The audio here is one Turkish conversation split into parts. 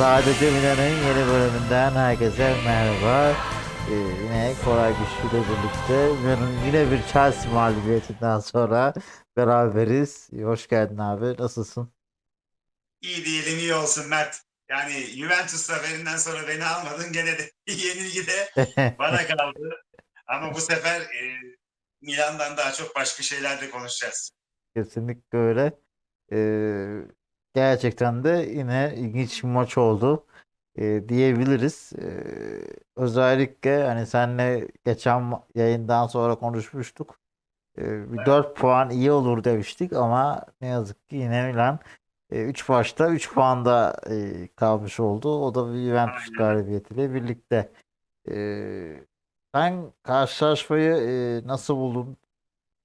Sadece Milan'ın yeni bölümünden herkese merhaba. Ee, yine Koray Güçlü ile birlikte Milan'ın yine bir Chelsea mağlubiyetinden sonra beraberiz. Hoş geldin abi. Nasılsın? İyi diyelim iyi olsun Mert. Yani Juventus zaferinden sonra beni almadın gene de yenilgi de bana kaldı. Ama bu sefer e, Milan'dan daha çok başka şeyler de konuşacağız. Kesinlikle öyle. Ee, gerçekten de yine ilginç bir maç oldu ee, diyebiliriz. Ee, özellikle hani senle geçen yayından sonra konuşmuştuk. Ee, bir 4 puan iyi olur demiştik ama ne yazık ki yine Milan 3 maçta 3 puanda e, kalmış oldu. O da bir Juventus galibiyetiyle birlikte. Ee, sen karşılaşmayı e, nasıl buldun?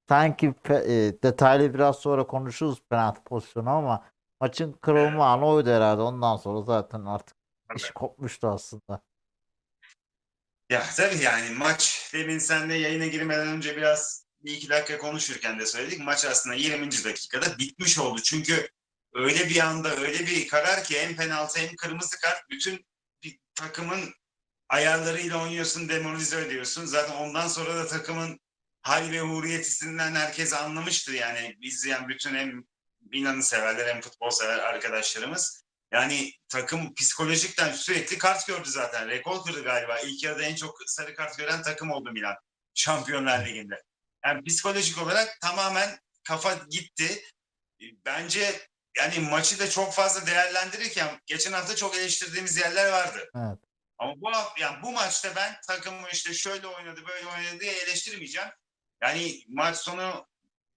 Sanki e, detaylı biraz sonra konuşuruz penaltı pozisyonu ama maçın kırılma anı oydu herhalde. Ondan sonra zaten artık iş kopmuştu aslında. Ya tabii yani maç demin senle yayına girmeden önce biraz bir iki dakika konuşurken de söyledik. Maç aslında 20. dakikada bitmiş oldu. Çünkü öyle bir anda öyle bir karar ki hem penaltı hem kırmızı kart bütün bir takımın ayarlarıyla oynuyorsun, demoralize ediyorsun. Zaten ondan sonra da takımın hal ve huriyetisinden herkes anlamıştır. Yani biz yani bütün hem Milan'ı severler hem futbol sever arkadaşlarımız. Yani takım psikolojikten sürekli kart gördü zaten. Rekor kırdı galiba. İlk yarıda en çok sarı kart gören takım oldu Milan. Şampiyonlar Ligi'nde. Yani psikolojik olarak tamamen kafa gitti. Bence yani maçı da çok fazla değerlendirirken geçen hafta çok eleştirdiğimiz yerler vardı. Evet. Ama bu yani bu maçta ben takımı işte şöyle oynadı böyle oynadı diye eleştirmeyeceğim. Yani maç sonu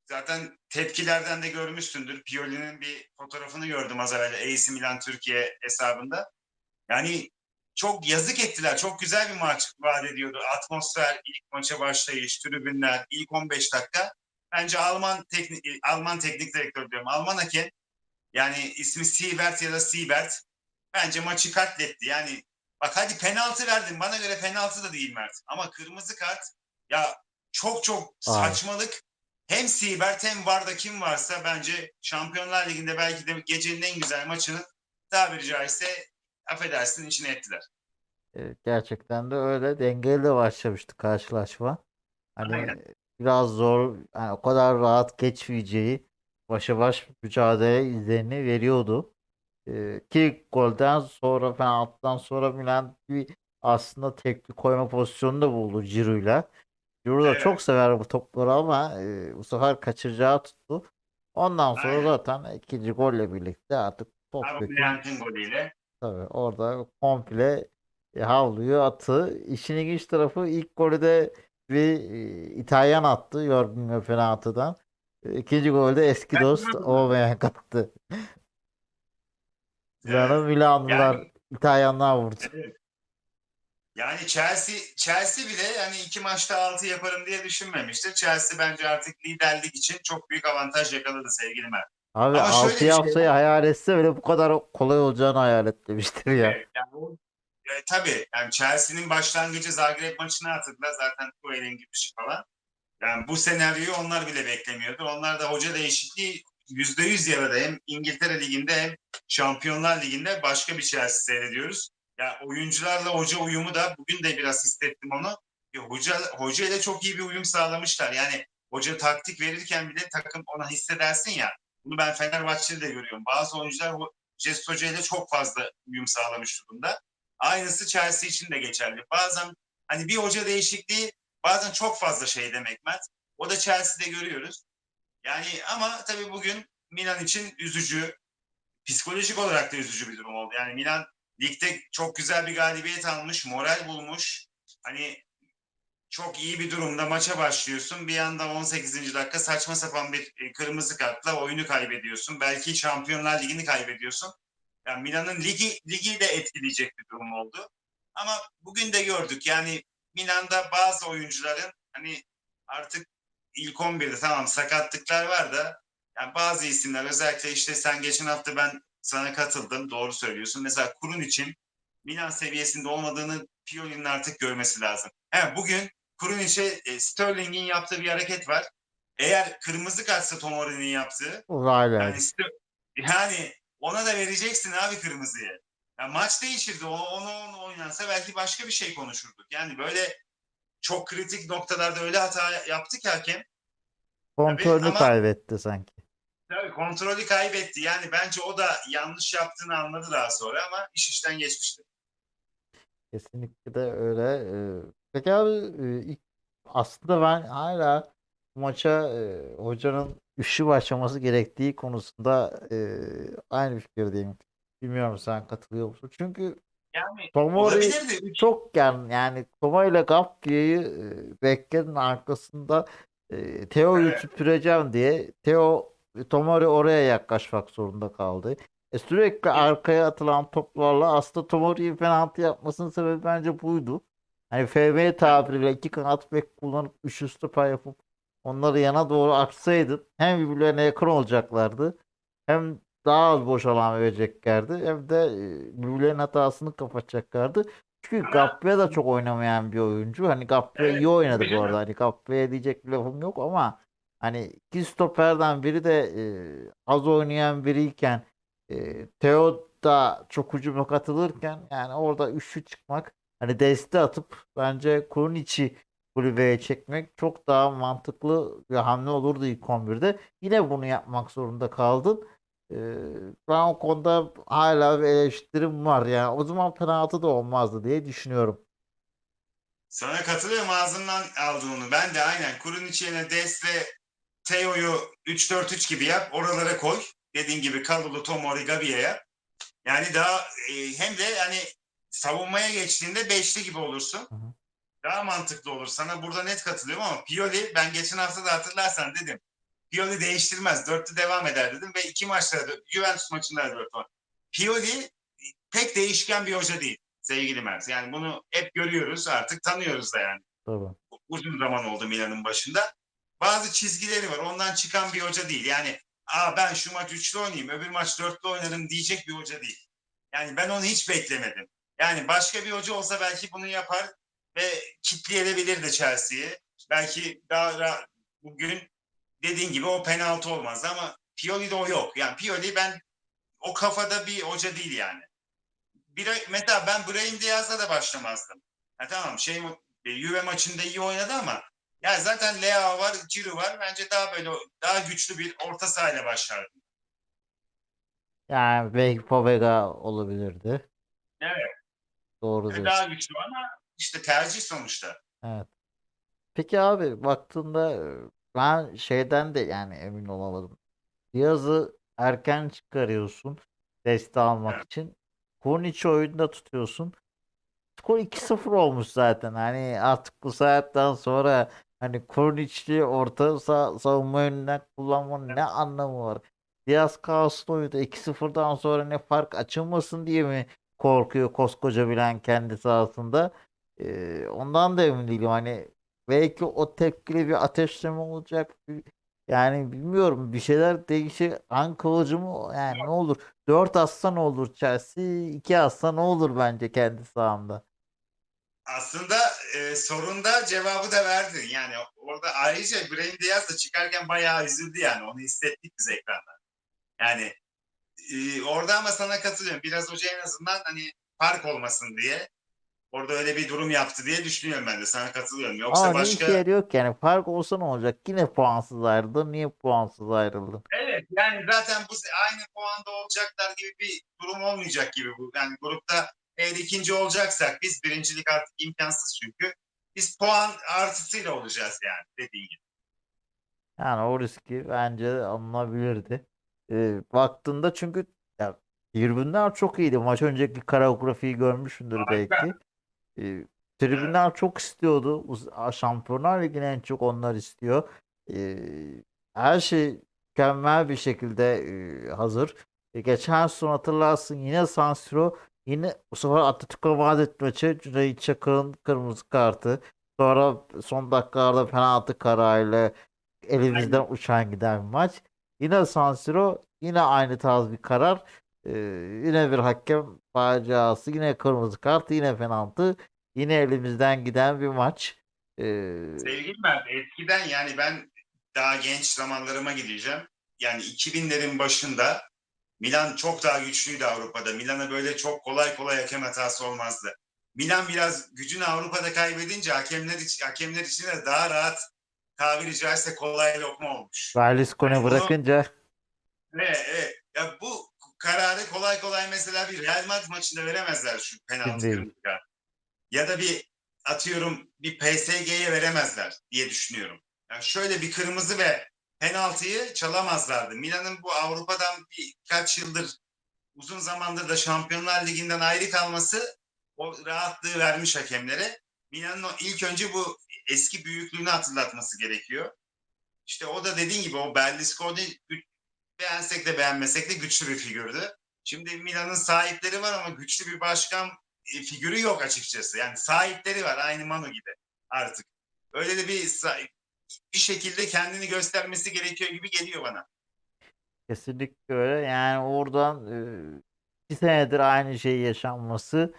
zaten tepkilerden de görmüşsündür. Pioli'nin bir fotoğrafını gördüm az evvel AC Milan Türkiye hesabında. Yani çok yazık ettiler. Çok güzel bir maç vaat ediyordu. Atmosfer, ilk maça başlayış, tribünler, ilk 15 dakika. Bence Alman teknik Alman teknik direktör diyorum. Alman hakem yani ismi Siebert ya da Siebert bence maçı katletti. Yani bak hadi penaltı verdin. Bana göre penaltı da değil Mert. Ama kırmızı kart ya çok çok saçmalık. Hem Siebert hem VAR'da kim varsa bence Şampiyonlar Ligi'nde belki de gecenin en güzel maçını tabiri caizse affedersin içine ettiler. E, gerçekten de öyle dengeli de başlamıştı karşılaşma. Hani Aynen. biraz zor, yani o kadar rahat geçmeyeceği başa baş mücadele izlerini veriyordu. E, ki golden sonra penaltıdan sonra Milan bir aslında tekli koyma pozisyonu da buldu Giroud'la. Da Evet. çok sever bu topları ama e, bu sefer kaçıracağı tuttu. Ondan sonra Aynen. zaten ikinci golle birlikte artık topyekun Aubameyang'ın golüyle. Tabii orada komple e, havluyu atı. İşin ilginç tarafı ilk golü de bir e, İtalyan attı Jorginho penaltıdan. İkinci golde eski Ben dost. Aubameyang attı. Milan'ı Evet. Milanlılar, Yani- İtalyanlar vurdu. Yani Chelsea Chelsea bile yani iki maçta altı yaparım diye düşünmemiştir. Chelsea bence artık liderlik için çok büyük avantaj yakaladı sevgili Mert. Abi Ama şöyle 6 bir şey haftayı hayal etse bile bu kadar kolay olacağını hayal etmemiştir ya. Evet, yani e, tabii yani Chelsea'nin başlangıcı Zagreb maçını hatırla zaten Tuchel'in gidişi falan. Yani bu senaryoyu onlar bile beklemiyordu. Onlar da hoca değişikliği yüzde yüz yaradı. Hem İngiltere Ligi'nde hem Şampiyonlar Ligi'nde başka bir Chelsea seyrediyoruz. Ya oyuncularla hoca uyumu da bugün de biraz hissettim onu. Ya hoca hoca ile çok iyi bir uyum sağlamışlar. Yani hoca taktik verirken bile takım ona hissedersin ya. Bunu ben Fenerbahçe'de de görüyorum. Bazı oyuncular Jesus Hoca ile çok fazla uyum sağlamış durumda. Aynısı Chelsea için de geçerli. Bazen hani bir hoca değişikliği bazen çok fazla şey demek Mert. O da Chelsea'de görüyoruz. Yani ama tabii bugün Milan için üzücü, psikolojik olarak da üzücü bir durum oldu. Yani Milan ligde çok güzel bir galibiyet almış, moral bulmuş. Hani çok iyi bir durumda maça başlıyorsun. Bir anda 18. dakika saçma sapan bir e, kırmızı kartla oyunu kaybediyorsun. Belki Şampiyonlar Ligi'ni kaybediyorsun. Yani Milan'ın ligi ligi de etkileyecek bir durum oldu. Ama bugün de gördük. Yani Milan'da bazı oyuncuların hani artık ilk 11'de tamam sakatlıklar var da yani bazı isimler özellikle işte sen geçen hafta ben sana katıldım. Doğru söylüyorsun. Mesela Kurun için Milan seviyesinde olmadığını Pioli'nin artık görmesi lazım. He, bugün Kuruniç'e e, Sterling'in yaptığı bir hareket var. Eğer kırmızı kartsa Tomori'nin yaptığı Uzaylı. yani, Ster- yani ona da vereceksin abi kırmızıyı. Ya maç değişirdi. O, onu, onu oynansa belki başka bir şey konuşurduk. Yani böyle çok kritik noktalarda öyle hata yaptı ki hakem. Kontrolünü ama- kaybetti sanki. Tabii kontrolü kaybetti. Yani bence o da yanlış yaptığını anladı daha sonra ama iş işten geçmişti. Kesinlikle de öyle. Ee, Peki abi e, ilk- aslında ben hala bu maça e, hocanın üçlü başlaması gerektiği konusunda e, aynı fikirdeyim. Bilmiyorum sen katılıyor musun? Çünkü Yani Tomori olabilirdi. Üç- çok yani yani Toma ile Gappie'yi e, beklerin arkasında e, Theo'yu Evet. tüpüreceğim diye Theo Tomori oraya yaklaşmak zorunda kaldı. E, sürekli arkaya atılan toplarla aslında Tomori'yi penaltı yapmasının sebebi bence buydu. Hani FM tabiriyle iki kanat bek kullanıp üçlü stoper yapıp onları yana doğru aksaydın hem birbirlerine yakın olacaklardı hem daha az boş alan vereceklerdi hem de e, birbirlerinin hatasını kapatacaklardı. Çünkü Gappia da çok oynamayan bir oyuncu. Hani Gappia Evet, iyi oynadı bu arada. Hani Gappia'ya diyecek bir lafım yok ama hani iki stoperden biri de e, az oynayan biriyken e, Theo da çok hücuma katılırken yani orada üçlü çıkmak hani deste atıp bence Kurnic'i kulübeye çekmek çok daha mantıklı bir hamle olurdu ilk 11'de. Yine bunu yapmak zorunda kaldın. Ee, ben o konuda hala bir eleştirim var. Yani o zaman penaltı da olmazdı diye düşünüyorum. Sana katılıyorum ağzından aldığını. Ben de aynen kurun içine Des ve Teo'yu 3-4-3 gibi yap. Oralara koy. Dediğin gibi Kalulu, Tomori, Gabi'ye yap. Yani daha e, hem de hani savunmaya geçtiğinde beşli gibi olursun. Hı hı. Daha mantıklı olur. Sana burada net katılıyorum ama Pioli ben geçen hafta da hatırlarsan dedim. Pioli değiştirmez. Dörtlü devam eder dedim ve iki maçta Juventus maçında da dört var. Pioli pek değişken bir hoca değil sevgili Mert. Yani bunu hep görüyoruz artık tanıyoruz da yani. Tabii. Uzun zaman oldu Milan'ın başında. Bazı çizgileri var. Ondan çıkan bir hoca değil. Yani Aa ben şu maç üçlü oynayayım, öbür maç dörtlü oynarım diyecek bir hoca değil. Yani ben onu hiç beklemedim. Yani başka bir hoca olsa belki bunu yapar ve kitleyebilirdi Chelsea'yi. Belki daha ra- bugün dediğin gibi o penaltı olmazdı ama Pioli'de o yok. Yani Pioli ben o kafada bir hoca değil yani. Bir, mesela ben Brahim Diaz'la da başlamazdım. Ha, tamam şey Juve maçında iyi oynadı ama ya zaten Leao var, Ciro var. Bence daha böyle daha güçlü bir orta sahayla başlardı. Yani belki Pobega olabilirdi. Evet. Doğru diyorsun. Daha güçlü ama işte tercih sonuçta. Evet. Peki abi baktığında e, ben şeyden de yani emin olamadım. Diaz'ı erken çıkarıyorsun deste almak Evet. için. Kurnic'i oyunda tutuyorsun. Skor 2-0 olmuş zaten. Hani artık bu saatten sonra hani Kurnic'i orta sa- savunma yönünden kullanmanın ne anlamı var? Diaz Kaos'un oyunda 2-0'dan sonra ne fark açılmasın diye mi korkuyor koskoca bilen kendi sahasında? Ee, ondan da emin değilim. Hani belki o tepkili bir ateşleme olacak. Yani bilmiyorum bir şeyler değişir. An kıvılcımı yani ne olur? 4 atsa ne olur Chelsea? 2 atsa ne olur bence kendi sahamda? Aslında e, sorunda cevabı da verdi. Yani orada ayrıca Brahim Diaz da çıkarken bayağı üzüldü yani. Onu hissettik biz ekranda. Yani e, orada ama sana katılıyorum. Biraz hoca en azından hani fark olmasın diye orada öyle bir durum yaptı diye düşünüyorum ben de. Sana katılıyorum. Yoksa Ama ne başka işe yarıyor ki yani fark olsa ne olacak? Yine puansız ayrıldın. Niye puansız ayrıldın? Evet yani zaten bu aynı puanda olacaklar gibi bir durum olmayacak gibi bu. Yani grupta eğer ikinci olacaksak biz birincilik artık imkansız çünkü. Biz puan artısıyla olacağız yani dediğin gibi. Yani o riski bence alınabilirdi. Ee, baktığında çünkü ya, tribünler çok iyiydi. Maç önceki koreografiyi görmüşsündür belki. Ee, tribünler çok istiyordu. Şampiyonlar Ligi'ni en çok onlar istiyor. Ee, her şey mükemmel bir şekilde e, hazır. E, geçen sezon hatırlarsın yine San Siro yine bu sefer Atletico Madrid maçı Cüneyt Çakır'ın kırmızı kartı. Sonra son dakikalarda penaltı kararıyla elimizden uçan giden bir maç. Yine San Siro yine aynı tarz bir karar. Ee, yine bir hakem faciası, yine kırmızı kart, yine penaltı, yine elimizden giden bir maç. Ee, Sevgili Mert eskiden yani ben daha genç zamanlarıma gideceğim. Yani 2000'lerin başında Milan çok daha güçlüydü Avrupa'da. Milan'a böyle çok kolay kolay hakem hatası olmazdı. Milan biraz gücünü Avrupa'da kaybedince hakemler için, hakemler için de daha rahat tabiri caizse kolay lokma olmuş. Berlusconi Yani bunu- bırakınca Evet, evet. Ya bu kararı kolay kolay mesela bir Real Madrid maçında veremezler şu penaltı kırmızı. Ya da bir atıyorum bir PSG'ye veremezler diye düşünüyorum. Yani şöyle bir kırmızı ve penaltıyı çalamazlardı. Milan'ın bu Avrupa'dan birkaç yıldır uzun zamandır da Şampiyonlar Ligi'nden ayrı kalması o rahatlığı vermiş hakemlere. Milan'ın ilk önce bu eski büyüklüğünü hatırlatması gerekiyor. İşte o da dediğin gibi o Berlusconi beğensek de beğenmesek de güçlü bir figürdü. Şimdi Milan'ın sahipleri var ama güçlü bir başkan e, figürü yok açıkçası. Yani sahipleri var aynı Manu gibi artık. Öyle de bir bir şekilde kendini göstermesi gerekiyor gibi geliyor bana. kesinlikle öyle. Yani oradan e, iki senedir aynı şey yaşanması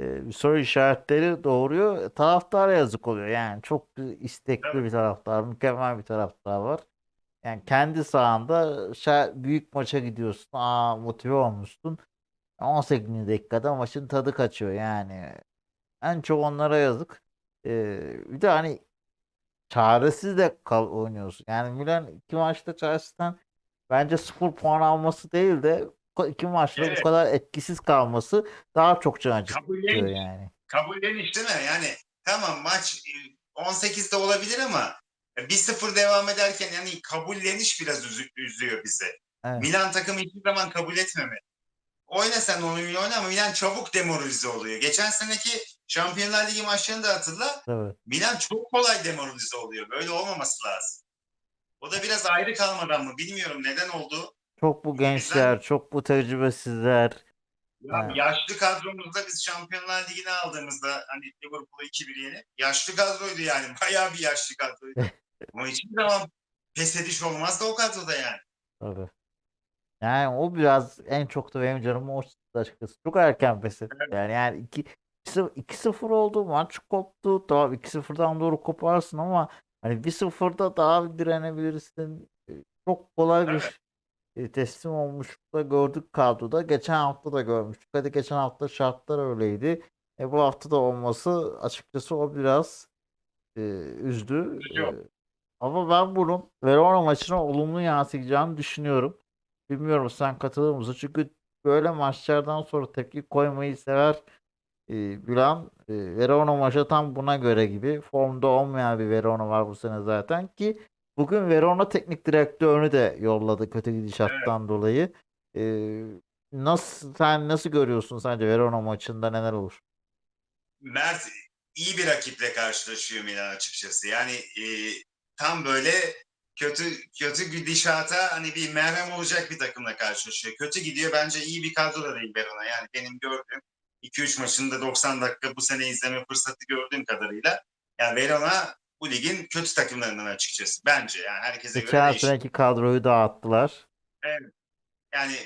e, soru işaretleri doğuruyor. Taraftara yazık oluyor. Yani çok istekli Tabii. bir taraftar, mükemmel bir taraftar var. Yani kendi sahanda büyük maça gidiyorsun. Aa, motive olmuşsun. 18. dakikada maçın tadı kaçıyor yani. En çok onlara yazık. Ee, bir de hani çaresiz de kal oynuyorsun. Yani Milan iki maçta çaresinden bence sıfır puan alması değil de bu iki maçta bu Evet. kadar etkisiz kalması daha çok can acıtıyor yani. kabulleniş değil mi? Yani tamam maç e, 18'de olabilir ama 1-0 devam ederken yani kabulleniş biraz üzü- üzüyor bizi. Evet. Milan takımı hiçbir zaman kabul etmemeli. Oyna sen onu oyna ama Milan çabuk demoralize oluyor. Geçen seneki Şampiyonlar Ligi maçlarını da hatırla. Tabii. Milan çok kolay demoralize oluyor. Böyle olmaması lazım. O da biraz ayrı kalmadan mı bilmiyorum neden oldu. Çok bu gençler, çok bu tecrübesizler. Ya Evet. yaşlı kadromuzda biz Şampiyonlar Ligi'ne aldığımızda hani Liverpool'u 2-1 yenip yaşlı kadroydu yani. Bayağı bir yaşlı kadroydu. Ama hiçbir zaman pes ediş olmazdı o kadroda yani. Tabii. Yani o biraz en çok da benim canımı o açıkçası. Çok erken pes etti. Evet. Yani yani 2 2-0 oldu. Maç koptu. Tamam 2-0'dan doğru koparsın ama hani 1-0'da daha direnebilirsin. E, Çok kolay bir e, teslim olmuş da gördük kadroda. Geçen hafta da görmüştük. Hadi geçen hafta şartlar öyleydi. E, bu hafta da olması açıkçası o biraz e, üzdü. E, ama ben bunun Verona maçına olumlu yansıyacağını düşünüyorum. Bilmiyorum sen katılır mısın? Çünkü böyle maçlardan sonra tepki koymayı sever e, Gülen. E, Verona maçı tam buna göre gibi. Formda olmayan bir Verona var bu sene zaten ki bugün Verona teknik direktörünü de yolladı kötü gidişattan dolayı. E, nasıl sen nasıl görüyorsun sence Verona maçında neler olur? Mert iyi bir rakiple karşılaşıyor Milan açıkçası. Yani e, tam böyle kötü kötü gidişata hani bir merhem olacak bir takımla karşılaşıyor. Kötü gidiyor bence iyi bir kadro da değil Verona. Yani benim gördüğüm 2-3 maçında 90 dakika bu sene izleme fırsatı gördüğüm kadarıyla yani Verona bu ligin kötü takımlarından açıkçası. Bence yani herkese göre Geçen değişir. seneki kadroyu dağıttılar. Yani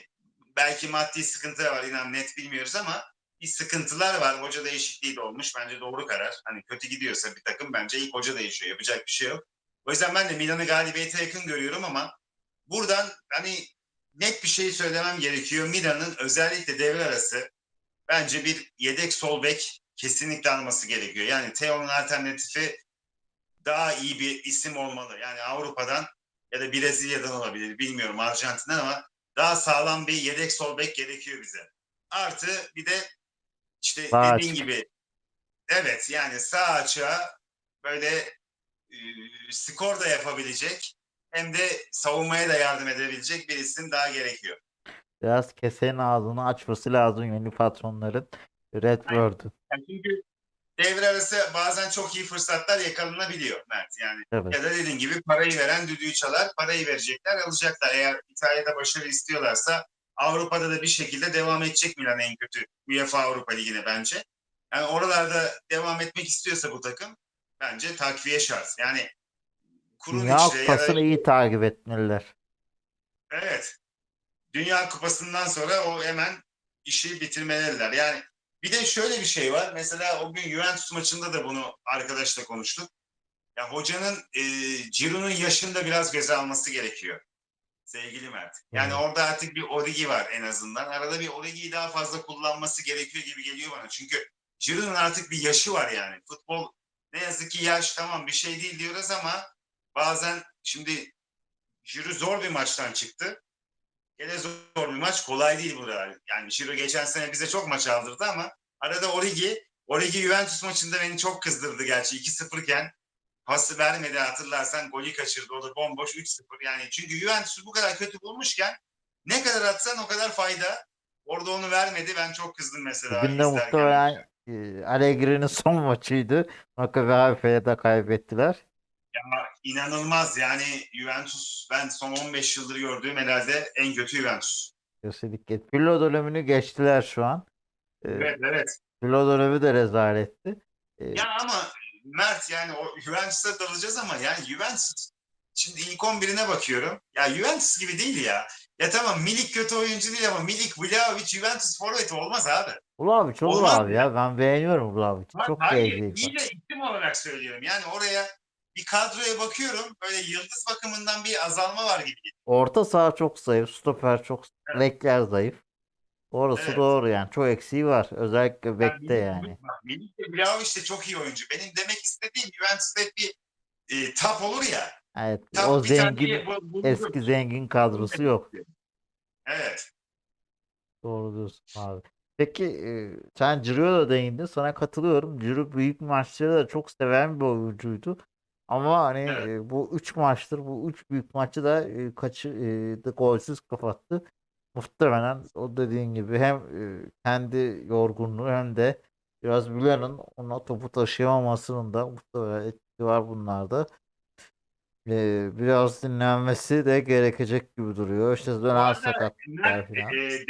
belki maddi sıkıntı var inan net bilmiyoruz ama bir sıkıntılar var. Hoca değişikliği de olmuş. Bence doğru karar. Hani kötü gidiyorsa bir takım bence ilk hoca değişiyor. Yapacak bir şey yok. O yüzden ben de Milan'ı galibiyete yakın görüyorum ama buradan hani net bir şey söylemem gerekiyor. Milan'ın özellikle devre arası bence bir yedek sol bek kesinlikle alması gerekiyor. Yani Theo'nun alternatifi daha iyi bir isim olmalı. Yani Avrupa'dan ya da Brezilya'dan olabilir. Bilmiyorum Arjantin'den ama daha sağlam bir yedek sol bek gerekiyor bize. Artı bir de işte Sağ dediğin açık. gibi evet yani sağ açığa böyle e, skor da yapabilecek hem de savunmaya da yardım edebilecek bir isim daha gerekiyor. Biraz kesenin ağzını açması lazım yeni patronların. Redbird'ün. Yani çünkü devre arası bazen çok iyi fırsatlar yakalanabiliyor Mert. Yani Evet. ya da dediğin gibi parayı veren düdüğü çalar, parayı verecekler, alacaklar. Eğer İtalya'da başarı istiyorlarsa Avrupa'da da bir şekilde devam edecek Milan en kötü UEFA Avrupa Ligi'ne bence. Yani oralarda devam etmek istiyorsa bu takım bence takviye şart. Yani kurun Dünya içinde ya da iyi takip etmeliler. Evet. Dünya Kupası'ndan sonra o hemen işi bitirmeleriler. Yani bir de şöyle bir şey var. Mesela o gün Juventus maçında da bunu arkadaşla konuştuk. Ya hocanın e, Ciro'nun yaşını da biraz göze alması gerekiyor. Sevgili Mert. Yani Evet. orada artık bir Origi var en azından. Arada bir Origi'yi daha fazla kullanması gerekiyor gibi geliyor bana. Çünkü Giroud'un artık bir yaşı var yani. Futbol ne yazık ki yaş tamam bir şey değil diyoruz ama bazen şimdi Giroud zor bir maçtan çıktı. Gene zor bir maç. Kolay değil bu da. Yani Giroud geçen sene bize çok maç aldırdı ama arada Origi, Origi Juventus maçında beni çok kızdırdı gerçi 2-0 iken pası vermedi hatırlarsan golü kaçırdı. O da bomboş 3-0 yani. Çünkü Juventus'u bu kadar kötü bulmuşken ne kadar atsan o kadar fayda. Orada onu vermedi. Ben çok kızdım mesela. Bugün de muhtemelen e, Allegri'nin son maçıydı. Maccabi Haifa'ya da kaybettiler. Ya, inanılmaz yani Juventus ben son 15 yıldır gördüğüm herhalde en kötü Juventus. Kesinlikle. Pirlo dönemini geçtiler şu an. E, Evet evet. Pirlo dönemi de rezaletti. E, Ya ama Mert yani o Juventus'a dalacağız ama yani Juventus şimdi ilk 11'ine bakıyorum. Ya Juventus gibi değil ya. Ya tamam Milik kötü oyuncu değil ama Milik, Vlahovic, Juventus forveti olmaz abi. Vlahovic olur Olmaz abi ya. Ben beğeniyorum Vlahovic'i. Çok beğendim. iyi de isim olarak söylüyorum. Yani oraya bir kadroya bakıyorum. Böyle yıldız bakımından bir azalma var gibi. geliyor. Orta saha çok zayıf. Stoper çok Evet. bekler zayıf. Orası Evet. doğru yani. Çok eksiği var. Özellikle Yani bekte yani. Milik de Vlahovic de çok iyi oyuncu. Benim demek istediğim Juventus'ta bir e, tap olur ya. Evet. Tap O zengin bu- bu- eski zengin kadrosu yok. Evet. Doğru diyorsun abi. Peki e, sen Ciro'ya da değindin. Sana katılıyorum. Ciro büyük maçları da çok seven bir oyuncuydu. Ama hani Evet. bu 3 maçtır bu 3 büyük maçı da kaçı da golsüz kapattı. Muhtemelen o dediğin gibi hem kendi yorgunluğu hem de biraz Milan'ın ona topu taşıyamamasının da muhtemelen etkisi var bunlarda. E, biraz dinlenmesi de gerekecek gibi duruyor. İşte dönen sakatlıklar falan. e,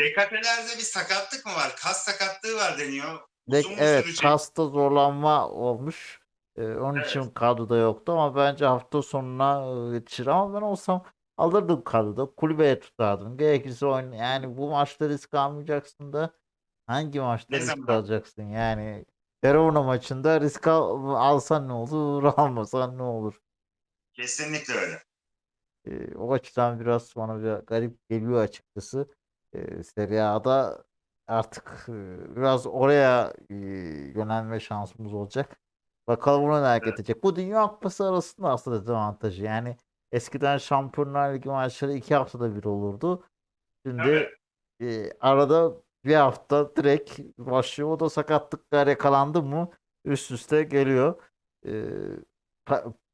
bir sakatlık mı var? Kas sakatlığı var deniyor. Uzun mu evet sürecek? kasta zorlanma olmuş. Ee, onun için kadroda yoktu ama bence hafta sonuna e, yetişir. Ama ben olsam alırdım kadroda. Kulübeye tutardım. Gerekirse oyun yani bu maçta risk almayacaksın da hangi maçta Ne risk zaman? alacaksın? Yani Verona maçında risk al, alsan ne olur, almasan ne olur? Kesinlikle öyle. Ee, o açıdan biraz bana bir garip geliyor açıkçası. Ee, Serie A'da artık e, biraz oraya e, yönelme şansımız olacak. Bakalım merak Evet. edecek. Bu Dünya Kupası arasında aslında dezavantajı. Yani eskiden Şampiyonlar Ligi maçları iki haftada bir olurdu. Şimdi e, arada bir hafta direkt başlıyor. O da sakatlıklar yakalandı mı üst üste geliyor. E,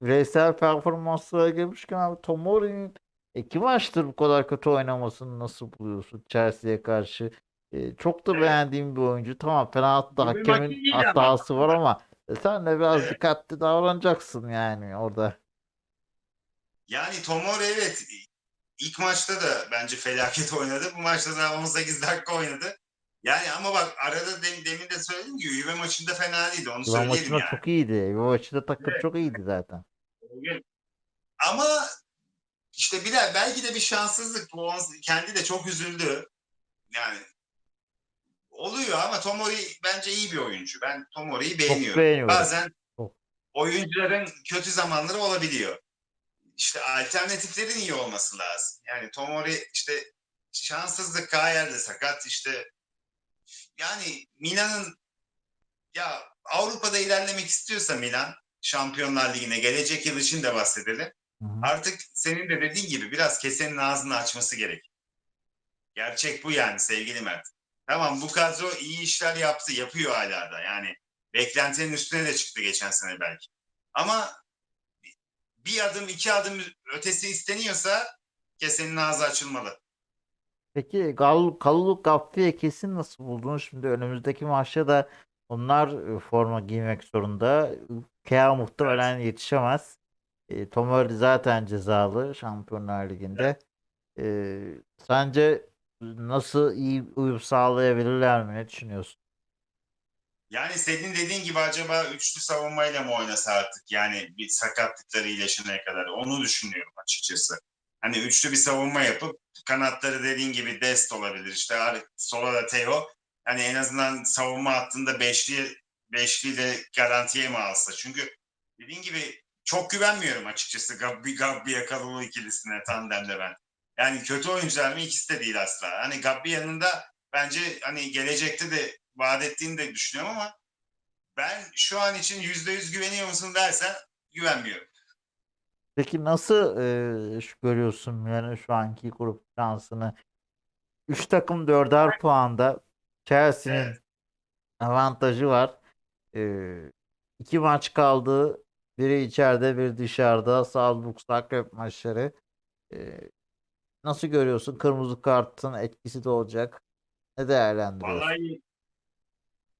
bireysel performanslara gelmişken abi Tomori'nin iki maçtır bu kadar kötü oynamasını nasıl buluyorsun Chelsea'ye karşı? E, çok da Evet. beğendiğim bir oyuncu. Tamam penaltı Bu bir maçı hakemin hatası var ama sen de biraz Evet. dikkatli davranacaksın yani orada. Yani Tomori evet ilk maçta da bence felaket oynadı. Bu maçta da 18 dakika oynadı. Yani ama bak arada dem- demin de söyledim ki Juve maçında fena değildi. Onu Yuva söyleyelim maçında yani. çok iyiydi. Yuva maçında takım çok iyiydi zaten. Ama işte bir de belki de bir şanssızlık. Bu on- kendi de çok üzüldü. Yani oluyor ama Tomori bence iyi bir oyuncu. Ben Tomori'yi Çok beğeniyorum. beğeniyorum. Bazen Çok. oyuncuların kötü zamanları olabiliyor. İşte alternatiflerin iyi olması lazım. Yani Tomori işte şanssızlık Kayer de sakat işte yani Milan'ın ya Avrupa'da ilerlemek istiyorsa Milan Şampiyonlar Ligi'ne gelecek yıl için de bahsedelim. Hı hı. Artık senin de dediğin gibi biraz kesenin ağzını açması gerek. Gerçek bu yani sevgili Mert. Tamam bu kadro iyi işler yaptı, yapıyor hala da. Yani beklentinin üstüne de çıktı geçen sene belki. Ama bir adım iki adım ötesi isteniyorsa kesenin ağzı açılmalı. Peki Gal Kalulu Gaffi'ye kesin nasıl buldun? Şimdi önümüzdeki maçta da onlar e, forma giymek zorunda. Kea muhtemelen yetişemez. E, Tomori zaten cezalı Şampiyonlar Ligi'nde. E, sence nasıl iyi uyum sağlayabilirler mi? Ne düşünüyorsun? Yani senin dediğin gibi acaba üçlü savunmayla mı oynasa artık? Yani bir sakatlıkları iyileşene kadar. Onu düşünüyorum açıkçası. Hani üçlü bir savunma yapıp kanatları dediğin gibi Dest olabilir. İşte sola da Teo. Hani en azından savunma hattında beşli beşliyle garantiye mi alsa? Çünkü dediğin gibi çok güvenmiyorum açıkçası Gabbi Gabbi Kalulu ikilisine tandemde ben. Yani kötü oyuncular mı? İkisi de değil asla. Hani Gabby yanında bence hani gelecekte de vaat ettiğini de düşünüyorum ama ben şu an için yüzde yüz güveniyor musun dersen güvenmiyorum. Peki nasıl e, şu- görüyorsun Milan'ın şu anki grup şansını? 3 takım 4'er puanda. Chelsea'nin Evet. avantajı var. E, iki maç kaldı. Biri içeride, biri dışarıda. Salzburg, Zagreb maçları. E, nasıl görüyorsun? Kırmızı kartın etkisi de olacak. Ne değerlendiriyorsun? Vallahi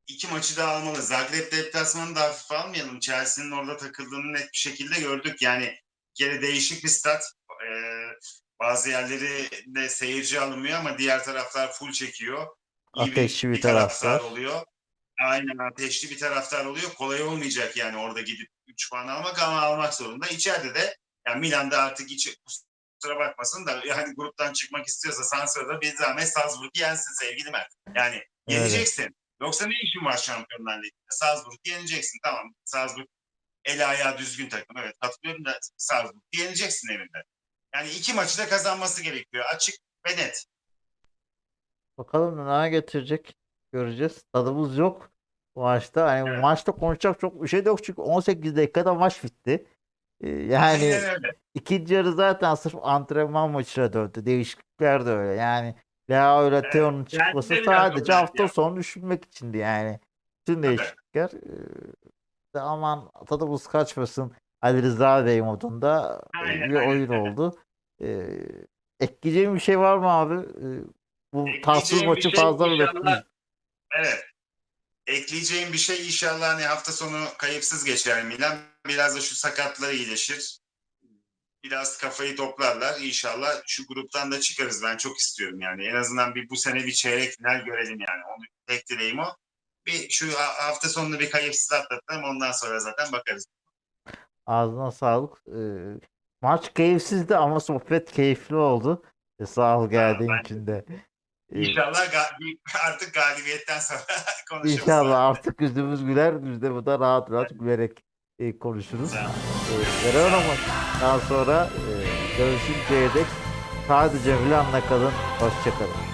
iki maçı da almalı. Zagreb deplasmanını da hafife almayalım. Chelsea'nin orada takıldığını net bir şekilde gördük. Yani bir kere değişik bir stat. Ee, bazı yerleri de seyirci alınmıyor ama diğer taraflar full çekiyor. İyi Ateşli bir taraftar. oluyor. Aynen ateşli bir taraftar oluyor. Kolay olmayacak yani orada gidip 3 puan almak ama almak zorunda. İçeride de yani Milan'da artık hiç kusura bakmasın da yani gruptan çıkmak istiyorsa Sansır'da bir zahmet Salzburg'u yensin sevgili Mert. Yani yeneceksin. Yoksa ne işin var Şampiyonlar Ligi'nde? Salzburg'u yeneceksin. Tamam Salzburg el ayağı düzgün takım. Evet katılıyorum da Salzburg'u yeneceksin evinde. Yani iki maçı da kazanması gerekiyor. Açık ve net. Bakalım neler getirecek. Göreceğiz. Tadımız yok bu maçta. Hani bu Evet. maçta konuşacak çok bir şey de yok çünkü 18 dakikada maç bitti. Ee, Yani Aynen öyle. ikinci yarı zaten sırf antrenman maçına döndü. Değişiklikler de öyle. Yani Leao ile Evet. Theo'nun çıkması de biraz sadece öyle hafta ya. sonu düşünmek içindi yani. Bütün değişiklikler. Ee, aman tadımız kaçmasın. Ali Rıza Bey modunda e, Aynen, bir aynen. oyun oldu. Ee, ekleyeceğim bir şey var mı abi? Ee, bu tatsız Ekleyeceğim bir maçı şey fazla mı inşallah- bekliyoruz? Evet. Ekleyeceğim bir şey inşallah hani hafta sonu kayıpsız geçer Milan. Biraz da şu sakatlar iyileşir. Biraz kafayı toplarlar. İnşallah şu gruptan da çıkarız. Ben çok istiyorum yani. En azından bir bu sene bir çeyrek final görelim yani. Onu tek dileğim o. Bir şu ha- hafta sonunu bir kayıpsız atlatalım. Ondan sonra zaten bakarız. Ağzına sağlık. Ee, maç keyifsizdi ama sohbet keyifli oldu. Ee, sağ ol geldiğin için de. Ee, İnşallah ga- artık galibiyetten sonra konuşuruz. İnşallah artık yüzümüz güler. Biz de burada rahat rahat gülerek e, konuşuruz. Tamam. E, Verona maçından sonra e, görüşünceye dek sadece Milan'la kalın. Hoşçakalın.